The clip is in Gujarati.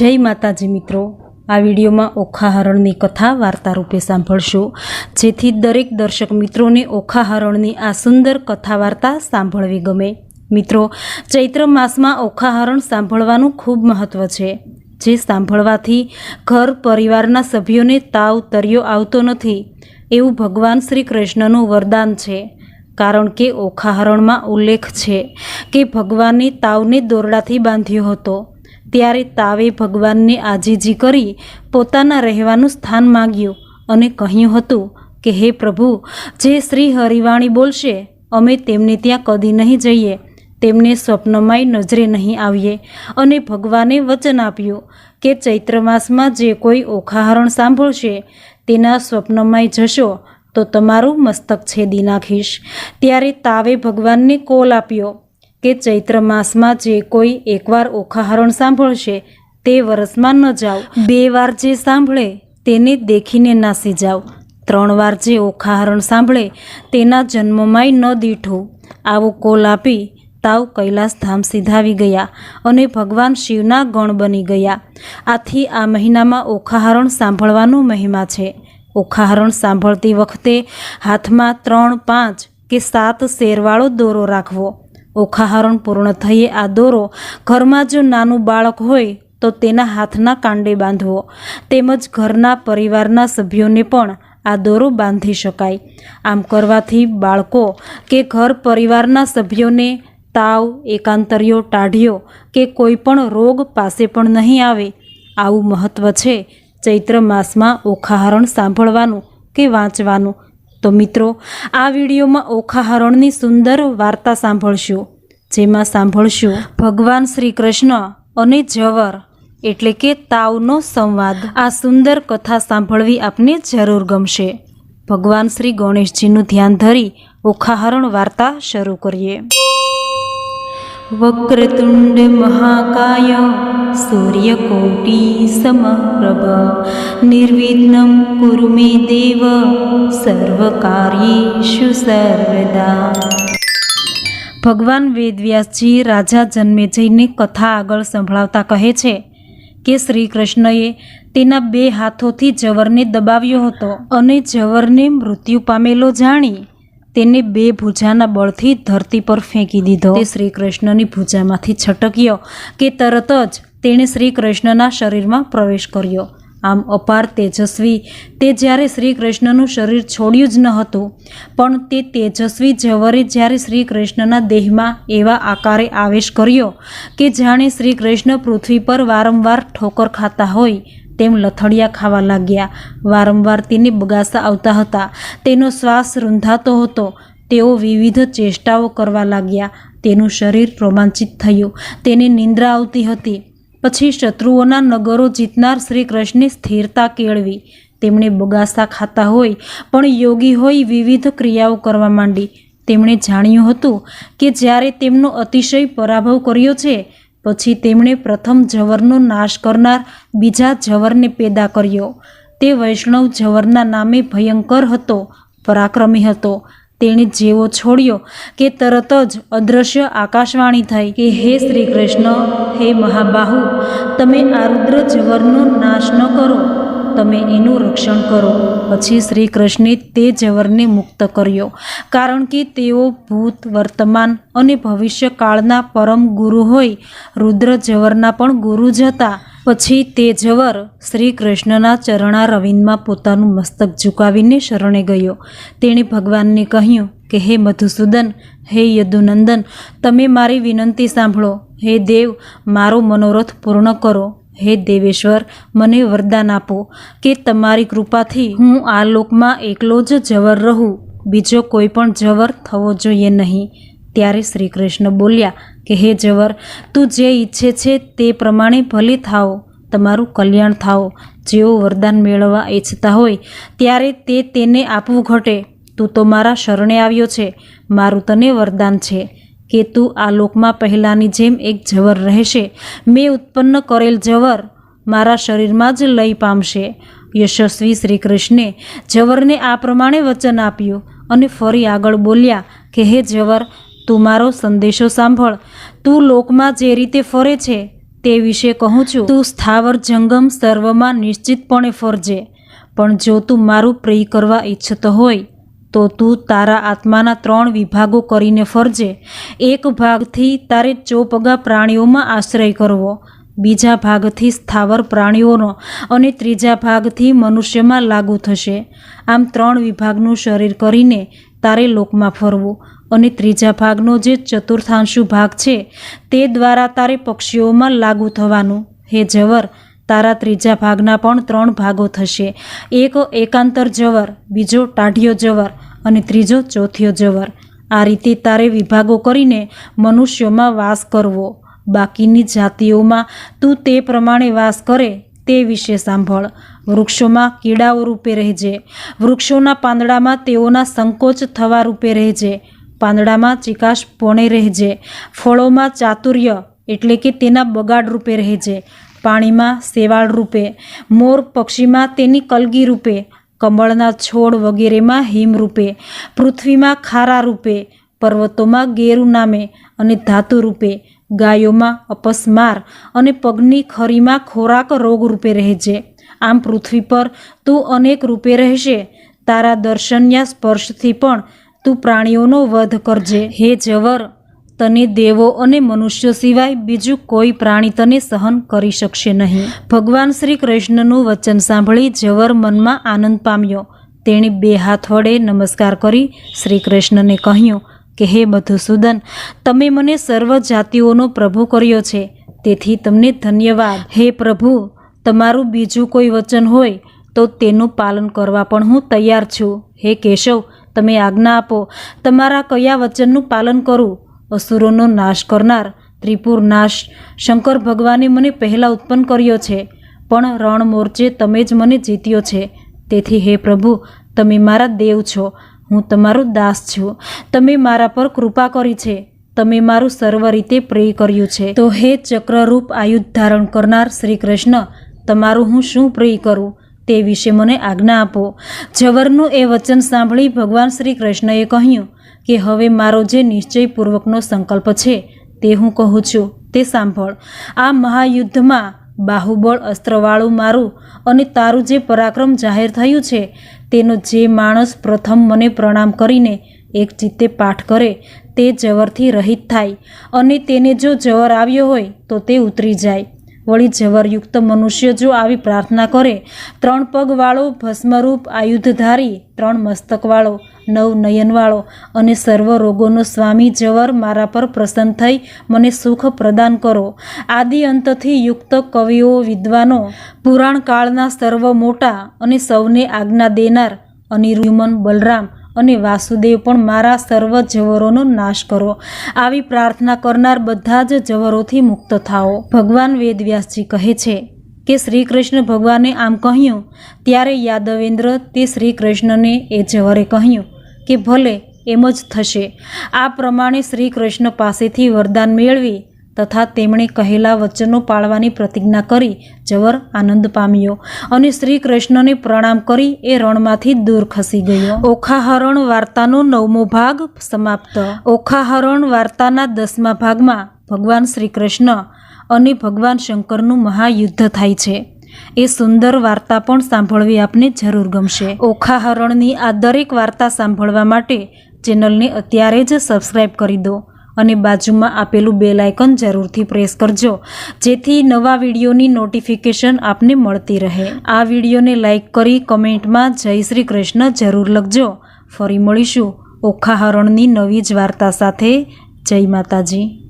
જય માતાજી મિત્રો. આ વિડીયોમાં ઓખાહરણની કથા વાર્તા રૂપે સાંભળશો. જેથી દરેક દર્શક મિત્રોને ઓખાહરણની આ સુંદર કથા વાર્તા સાંભળવી ગમે. મિત્રો, ચૈત્ર માસમાં ઓખાહરણ સાંભળવાનું ખૂબ મહત્ત્વ છે. જે સાંભળવાથી ઘર પરિવારના સભ્યોને તાવ તર્યો આવતો નથી. એવું ભગવાન શ્રી કૃષ્ણનું વરદાન છે. કારણ કે ઓખાહરણમાં ઉલ્લેખ છે કે ભગવાને તાવને દોરડાથી બાંધ્યો હતો. ત્યારે તાવે ભગવાનને આજીજી કરી પોતાના રહેવાનું સ્થાન માગ્યું અને કહ્યું હતું કે, હે પ્રભુ, જે શ્રી હરિવાણી બોલશે, અમે તેમને ત્યાં કદી નહીં જઈએ. તેમને સ્વપ્નમાંય નજરે નહીં આવીએ. અને ભગવાને વચન આપ્યું કે, ચૈત્ર માસમાં જે કોઈ ઓખાહરણ સાંભળશે, તેના સ્વપ્નમાંય જશો, તો તમારું મસ્તક છેદી નાખીશ. ત્યારે તાવે ભગવાનને કોલ આપ્યો કે ચૈત્ર માસમાં જે કોઈ એકવાર ઓખાહરણ સાંભળશે, તે વર્ષમાં ન જાઓ. બે વાર જે સાંભળે, તેને દેખીને નાસી જાઓ. ત્રણ વાર જે ઓખાહરણ સાંભળે, તેના જન્મમાંય ન દીઠું. આવો કોલ આપી તાવ કૈલાસ ધામ સીધાવી ગયા અને ભગવાન શિવના ગણ બની ગયા. આથી આ મહિનામાં ઓખાહરણ સાંભળવાનો મહિમા છે. ઓખાહરણ સાંભળતી વખતે હાથમાં ત્રણ પાંચ કે સાત શેરવાળો દોરો રાખવો. ઓખાહરણ પૂર્ણ થઈએ આ દોરો ઘરમાં જો નાનું બાળક હોય તો તેના હાથના કાંડે બાંધવો તેમજ ઘરના પરિવારના સભ્યોને પણ આ દોરો બાંધી શકાય. આમ કરવાથી બાળકો કે ઘર પરિવારના સભ્યોને તાવ, એકાંતરિયો, ટાઢિયો કે કોઈ પણ રોગ પાસે પણ નહીં આવે આવું મહત્ત્વ છે ચૈત્ર માસમાં ઓખાહરણ સાંભળવાનું કે વાંચવાનું. તો મિત્રો, આ વિડીયોમાં ઓખાહરણની સુંદર વાર્તા સાંભળશું, જેમાં સાંભળશું ભગવાન શ્રી કૃષ્ણ અને જવર એટલે કે તાવનો સંવાદ. આ સુંદર કથા સાંભળવી આપને જરૂર ગમશે. ભગવાન શ્રી ગણેશજીનું ધ્યાન ધરી ઓખાહરણ વાર્તા શરૂ કરીએ. વક્રતુંડ મહાકાય સૂર્યકોટી સમપ્રભ નિર્વિઘ્ન કુરુ મે દેવ સર્વકાર્યેષુ સર્વદા ભગવાન વેદવ્યાસજી રાજા જન્મેજયની કથા આગળ સંભળાવતા કહે છે કે શ્રી કૃષ્ણએ તેના બે હાથોથી જવરને દબાવ્યો હતો અને જવરને મૃત્યુ પામેલો જાણી તેને બે ભુજાના બળથી ધરતી પર ફેંકી દીધો. તે શ્રી કૃષ્ણની ભુજામાંથી છટક્યો કે તરત જ તેણે શ્રી કૃષ્ણના શરીરમાં પ્રવેશ કર્યો. આમ અપાર તેજસ્વી, તે જ્યારે શ્રી કૃષ્ણનું શરીર છોડ્યું જ ન હતું, પણ તે તેજસ્વી જવરે જ્યારે શ્રી કૃષ્ણના દેહમાં એવા આકારે આવેશ કર્યો કે જાણે શ્રી કૃષ્ણ પૃથ્વી પર વારંવાર ઠોકર ખાતા હોય તેમ લથડિયા ખાવા લાગ્યા. વારંવાર તેને બગાસા આવતા હતા. તેનો શ્વાસ રૂંધાતો હતો. તેઓ વિવિધ ચેષ્ટાઓ કરવા લાગ્યા. તેનું શરીર રોમાંચિત થયું. તેને નિંદ્રા આવતી હતી. પછી શત્રુઓના નગરો જીતનાર શ્રી કૃષ્ણે સ્થિરતા કેળવી. તેમણે બગાસા ખાતા હોય, પણ યોગી હોય વિવિધ ક્રિયાઓ કરવા માંડી. તેમણે જાણ્યું હતું કે જ્યારે તેમનો અતિશય પરાભવ કર્યો છે પછી તેમણે પ્રથમ જવરનો નાશ કરનાર બીજા જવરને પેદા કર્યો. તે વૈષ્ણવ જવરના નામે ભયંકર હતો, પરાક્રમી હતો. તેણે જેવો છોડ્યો કે તરત જ અદૃશ્ય આકાશવાણી થઈ કે, હે શ્રી કૃષ્ણ, હે મહાબાહુ, તમે આ રુદ્ર જવરનો નાશ ન કરો. તમે એનું રક્ષણ કરો. પછી શ્રી કૃષ્ણે તે જવરને મુક્ત કર્યો. કારણ કે તેઓ ભૂત, વર્તમાન અને ભવિષ્યકાળના પરમ ગુરુ હોય. રુદ્ર જવરના પણ ગુરુ જ હતા. પછી તે જવર શ્રી કૃષ્ણના ચરણા રવિંદમાં પોતાનું મસ્તક ઝુકાવીને શરણે ગયો. તેણે ભગવાનને કહ્યું કે, હે મધુસૂદન, હે યદુનંદન, તમે મારી વિનંતી સાંભળો. હે દેવ, મારો મનોરથ પૂર્ણ કરો. હે દેવેશ્વર, મને વરદાન આપો કે તમારી કૃપાથી હું આ લોકમાં એકલો જ જવર રહું. બીજો કોઈ પણ જવર થવો જોઈએ નહીં. ત્યારે શ્રી કૃષ્ણ બોલ્યા, કે હે જવર, તું જે ઈચ્છે છે તે પ્રમાણે ભલે થાઓ, તમારું કલ્યાણ થાઓ. જેઓ વરદાન મેળવવા ઈચ્છતા હોય, ત્યારે તે તેને આપવું ઘટે. તું તો મારા શરણે આવ્યો છે. મારું તને વરદાન છે. કે તું આ લોકમાં પહેલાંની જેમ એક જવર રહેશે. મેં ઉત્પન્ન કરેલ જવર મારા શરીરમાં જ લઈ પામશે. યશસ્વી શ્રી કૃષ્ણે જવરને આ પ્રમાણે વચન આપ્યું અને ફરી આગળ બોલ્યા, કે હે જવર તું મારો સંદેશો સાંભળ. તું લોકમાં જે રીતે ફરે છે તે વિશે કહું છું. તું સ્થાવર જંગમ સર્વમાં નિશ્ચિતપણે ફરજે. પણ જો તું મારું પ્રિય કરવા ઈચ્છતો હોય તો તું તારા આત્માના ત્રણ વિભાગો કરીને ફરજે. એક ભાગથી તારે ચોપગા પ્રાણીઓમાં આશ્રય કરવો, બીજા ભાગથી સ્થાવર પ્રાણીઓનો અને ત્રીજા ભાગથી મનુષ્યમાં લાગુ થશે. આમ ત્રણ વિભાગનું શરીર કરીને તારે લોકમાં ફરવું અને ત્રીજા ભાગનો જે ચતુર્થાંશુ ભાગ છે, તે દ્વારા તારે પક્ષીઓમાં લાગુ થવાનું. હે જવર તારા ત્રીજા ભાગના પણ ત્રણ ભાગો થશે. એક એકાંતર જવર, બીજો ટાઢિયો જવર અને ત્રીજો ચોથિયો જવર. આ રીતે તારે વિભાગો કરીને મનુષ્યોમાં વાસ કરવો. બાકીની જાતિઓમાં તું તે પ્રમાણે વાસ કરે તે વિશે સાંભળ. વૃક્ષોમાં કીડાઓ રૂપે રહેજે. વૃક્ષોના પાંદડામાં તેઓના સંકોચ થવા રૂપે રહેજે. પાંદડામાં ચિકાશ પોણે રહેજે. ફળોમાં ચાતુર્ય એટલે કે તેના બગાડ રૂપે રહેજે. પાણીમાં શેવાળ રૂપે, મોર પક્ષીમાં તેની કલગી રૂપે કમળના છોડ વગેરેમાં હિમ રૂપે, પૃથ્વીમાં ખારા રૂપે, પર્વતોમાં ગેરુ નામે અને ધાતુ રૂપે, ગાયોમાં અપસ્માર અને પગની ખરીમાં ખોરાક રોગ રૂપે રહેજે. આમ પૃથ્વી પર તું અનેક રૂપે રહેશે. તારા દર્શનયા સ્પર્શથી પણ તું પ્રાણીઓનો વધ કરજે. હે જવર તને દેવો અને મનુષ્યો સિવાય બીજું કોઈ પ્રાણી તને સહન કરી શકશે નહીં. ભગવાન શ્રી કૃષ્ણનું વચન સાંભળી જવર મનમાં આનંદ પામ્યો. તેણે બે હાથ વડે નમસ્કાર કરી શ્રી કૃષ્ણને કહ્યું, કે હે મધુસૂદન, તમે મને સર્વ જાતિઓનો પ્રભુ કર્યો છે. તેથી તમને ધન્યવાદ. હે પ્રભુ, તમારું બીજું કોઈ વચન હોય તો તેનું પાલન કરવા પણ હું તૈયાર છું. હે કેશવ, તમે આજ્ઞા આપો. તમારા કયા વચનનું પાલન કરું? અસુરોનો નાશ કરનાર ત્રિપુર નાશ. શંકર ભગવાને મને પહેલાં ઉત્પન્ન કર્યો છે, પણ રણ મોરચે તમે જ મને જીત્યો છે. તેથી હે પ્રભુ, તમે મારા દેવ છો, હું તમારો દાસ છું. તમે મારા પર કૃપા કરી છે, તમે મારું સર્વ રીતે પ્રેય કર્યું છે. તો હે ચક્રરૂપ આયુધ ધારણ કરનાર શ્રી કૃષ્ણ, તમારું હું શું પ્રેય કરું, તે વિશે મને આજ્ઞા આપો. જવરનું એ વચન સાંભળી ભગવાન શ્રી કૃષ્ણએ કહ્યું કે હવે મારો જે નિશ્ચયપૂર્વકનો સંકલ્પ છે તે હું કહું છું, તે સાંભળ. આ મહાયુદ્ધમાં બાહુબળ અસ્ત્રવાળું મારું અને તારું જે પરાક્રમ જાહેર થયું છે, તેનો જે માણસ પ્રથમ મને પ્રણામ કરીને એક ચિત્તે પાઠ કરે, તે જવરથી રહિત થાય અને તેને જો જવર આવ્યો હોય તો તે ઉતરી જાય. વળી જવરયુક્ત મનુષ્ય જો આવી પ્રાર્થના કરે, ત્રણ પગવાળો ભસ્મરૂપ આયુધધારી, ત્રણ મસ્તકવાળો, નવ નયનવાળો અને સર્વ રોગોનો સ્વામી જવર મારા પર પ્રસન્ન થઈ મને સુખ પ્રદાન કરો. આદિ અંતથી યુક્ત કવિઓ, વિદ્વાનો, પુરાણકાળના સર્વ મોટા અને સૌને આજ્ઞા દેનાર અનિરુમન બલરામ અને વાસુદેવ પણ મારા સર્વ જવરોનો નાશ કરો. આવી પ્રાર્થના કરનાર બધા જ જવરોથી મુક્ત થાઓ. ભગવાન વેદવ્યાસજી કહે છે કે શ્રી કૃષ્ણ ભગવાને આમ કહ્યું ત્યારે યાદવેન્દ્ર તે શ્રી કૃષ્ણને એ જવરે કહ્યું કે ભલે એમ જ થશે. આ પ્રમાણે શ્રી કૃષ્ણ પાસેથી વરદાન મેળવી તથા તેમણે કહેલા વચનો પાળવાની પ્રતિજ્ઞા કરી જવર આનંદ પામ્યો અને શ્રી કૃષ્ણને પ્રણામ કરી એ રણમાંથી દૂર ખસી ગયો. ઓખાહરણ વાર્તાનો નવમો ભાગ સમાપ્ત. ઓખાહરણ વાર્તાના દસમા ભાગમાં ભગવાન શ્રી કૃષ્ણ અને ભગવાન શંકરનું મહાયુદ્ધ થાય છે. એ સુંદર વાર્તા પણ સાંભળવી આપને જરૂર ગમશે. ઓખાહરણની આ દરેક વાર્તા સાંભળવા માટે ચેનલને અત્યારે જ સબસ્ક્રાઈબ કરી દો. અને બાજુમાં આપેલું બેલ આઇકન જરૂરથી પ્રેસ કરજો, જેથી નવા વિડીયોની નોટિફિકેશન આપને મળતી રહે. આ વિડીયોને લાઇક કરી કમેન્ટમાં જય શ્રી કૃષ્ણ જરૂર લખજો. ફરી મળીશું ઓખાહરણની નવી જ વાર્તા સાથે. જય માતાજી.